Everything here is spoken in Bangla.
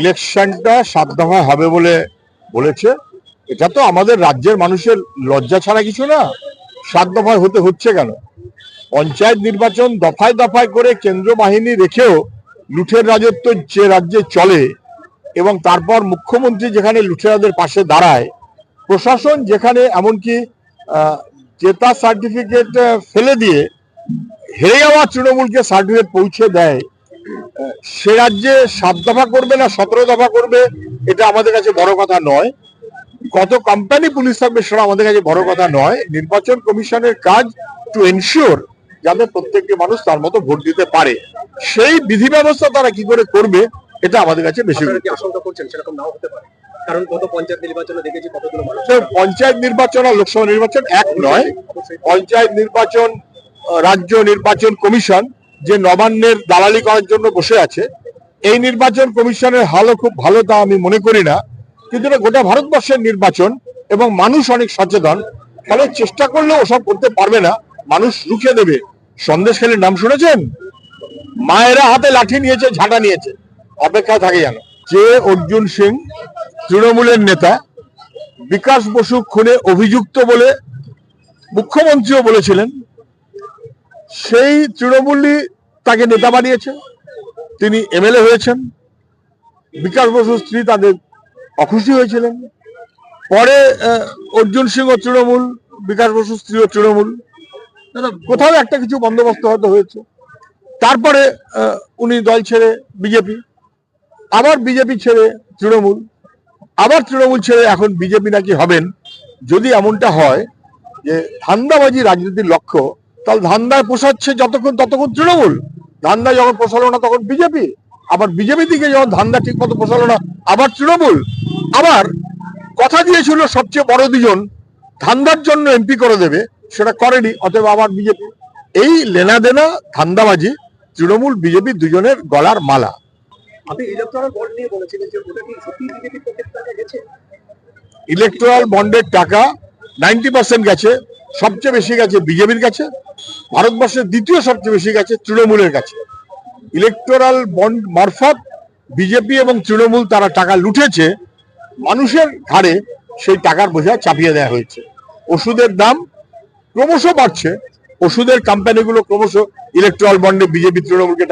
ইলেকশনটা সাত হবে বলে বলেছে। এটা তো আমাদের রাজ্যের মানুষের লজ্জা ছাড়া কিছু না। সাত দফায় হতে হচ্ছে কেন? পঞ্চায়েত নির্বাচন দফায় দফায় করে কেন্দ্র বাহিনী রেখেও লুঠের রাজত্ব যে রাজ্যে চলে এবং তারপর মুখ্যমন্ত্রী যেখানে লুঠেরাদের পাশে দাঁড়ায় প্রশাসন যেখানে এমনকি জেতা সার্টিফিকেট ফেলে দিয়ে হেরে যাওয়া তৃণমূলকে সার্টিফিকেট পৌঁছে দেয় সে রাজ্যে সাত দফা করবে না সতেরো দফা করবে এটা আমাদের কাছে বড় কথা নয়। কত কোম্পানি পুলিশ থাকবে সেটা আমাদের কাছে বড় কথা নয়। নির্বাচন কমিশনের কাজ টু এনশিওর যাতে প্রত্যেকটি মানুষ তার মতো ভোট দিতে পারে। সেই বিধি ব্যবস্থা তারা কি করে করবে এটা আমাদের কাছে বেশি। আশঙ্কা করছেন সেরকম নাও হতে পারে? কারণ গত পঞ্চায়েত নির্বাচনে দেখেছি কতগুলো মানুষ পঞ্চায়েত নির্বাচন আর লোকসভা নির্বাচন এক নয়। পঞ্চায়েত নির্বাচন রাজ্য নির্বাচন কমিশন যে নবান্নের দালালি করার জন্য বসে আছে, এই নির্বাচন কমিশনের হালও খুব ভালো তা আমি মনে করি না। কিন্তু গোটা ভারতবর্ষের নির্বাচন এবং মানুষ অনেক সচেতন ফলে চেষ্টা করলেও ওসব করতে পারবে না। মানুষ রুখে দেবে। সন্দেশখালীর নাম শুনেছেন? মায়েরা হাতে লাঠি নিয়েছে, ঝাঁটা নিয়েছে। অপেক্ষায় থাকে যেন। যে অর্জুন সিং, তৃণমূলের নেতা, বিকাশ বসু খুনে অভিযুক্ত বলে মুখ্যমন্ত্রীও বলেছিলেন সেই তৃণমূলই তাকে নেতা বানিয়েছে। তিনি এমএলএ হয়েছেন। বিকাশ বসুর স্ত্রী তাদের অখুশি হয়েছিলেন। পরে অর্জুন সিংহ তৃণমূল, বিকাশ বসুর স্ত্রীও তৃণমূল। কোথাও একটা কিছু বন্দোবস্ত হয়তো হয়েছে। তারপরে উনি দল ছেড়ে বিজেপি, আবার বিজেপি ছেড়ে তৃণমূল, আবার তৃণমূল ছেড়ে এখন বিজেপি নাকি হবেন। যদি এমনটা হয় যে ধান্দাবাজি রাজনীতির লক্ষ্য তাহলে ধান্দায় পোষাচ্ছে যতক্ষণ ততক্ষণ তৃণমূল। ধান্দা যখন পোষালো না তখন বিজেপি। আবার বিজেপি দিকে যখন ধান্দা ঠিক মতো পোষালো না আবার তৃণমূল। আবার কথা দিয়েছিল সবচেয়ে বড় দুজন ধান্দার জন্য এমপি করে দেবে সেটা করেনি অতএব আবার বিজেপি। এই লেনা দেনা ধান্দাবাজি তৃণমূল বিজেপি দুজনের গলার মালা। ইলেকট্রাল বন্ডের টাকা নাইনটি পার্সেন্ট গেছে। সবচেয়ে বেশি গেছে বিজেপির কাছে, ভারতবর্ষের দ্বিতীয় সবচেয়ে বেশি গেছে তৃণমূলের কাছে। ইলেকটোরাল বন্ড মারফত বিজেপি এবং তৃণমূল তারা টাকা লুটেছে, মানুষের ঘাড়ে সেই টাকার বোঝা চাপিয়ে দেওয়া হয়েছে। ওষুধের দাম ক্রমশ বাড়ছে, ওষুধের কোম্পানিগুলো ক্রমশ ইলেকট্রাল বন্ডে বিজেপি তৃণমূলকে